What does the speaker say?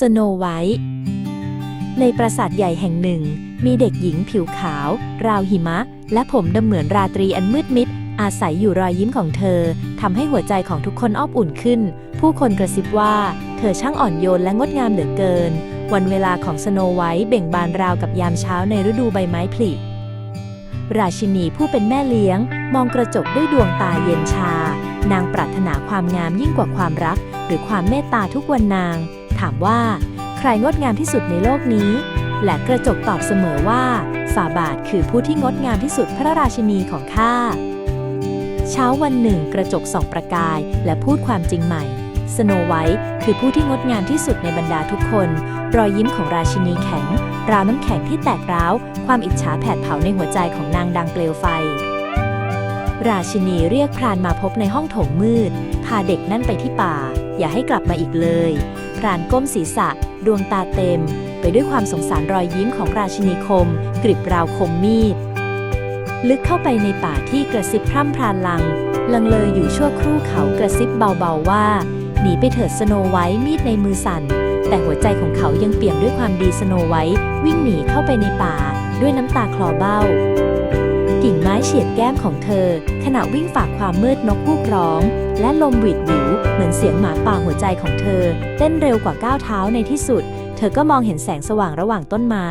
สโนไวท์ในปราสาทใหญ่แห่งหนึ่ง มีเด็กหญิงผิวขาว ราวหิมะ และผมดำเหมือนราตรีอันมืดมิด อาศัยอยู่รอยยิ้มของเธอทำให้หัวใจของทุกคนอบอุ่นขึ้น ผู้คนกระซิบว่า เธอช่างอ่อนโยนและงดงามเหลือเกิน วันเวลาของสโนไวท์เบ่งบานราวกับยามเช้าในฤดูใบไม้ผลิราชินีผู้เป็นแม่เลี้ยง มองกระจกด้วยดวงตาเย็นชา นางปรารถนาความงามยิ่งกว่าความรัก หรือความเมตตาทุกวันนาง ถามว่า ใครงดงามที่สุดในโลกนี้ และกระจกตอบเสมอว่าฝาบาทคือผู้ที่งดงามที่สุดพระราชินีของข้า เช้าวันหนึ่งกระจกส่องประกายและพูดความจริงใหม่สโนไวท์คือผู้ที่งดงามที่สุดในบรรดาทุกคน รอยยิ้มของราชินีแข็ง ราวน้ำแข็งที่แตกร้าว ความอิจฉาแผดเผาในหัวใจของนางดังเปลวไฟ ราชินีเรียกพรานมาพบในห้องโถงมืด พาเด็กนั่นไปที่ป่า อย่าให้กลับมาอีกเลย พรานก้มศีรษะ ดวงตาเต็ม ไปด้วยความสงสารรอยยิ้มของราชินีคม กริบราวคมมีด ลึกเข้าไปในป่าที่กระซิบพร่ำพรานลัง ลังเลออยู่ชั่วครู่เขากระซิบเบาๆว่า หนีไปเถิดสโนไวท์มีดในมือสั่น แต่หัวใจของเขายังเปี่ยมด้วยความดีสโนไวท์วิ่งหนีเข้าไปในป่า ด้วยน้ำตาคลอเบ้า กิ่งไม้เฉียดแก้มของเธอ ขณะวิ่งฝากความมืดนกพูกร้อง และลมหวีดหวิว เหมือนเสียงหมาป่าหัวใจของเธอ เต้นเร็วกว่าก้าวเท้าในที่สุด เธอก็มองเห็นแสงสว่างระหว่างต้นไม้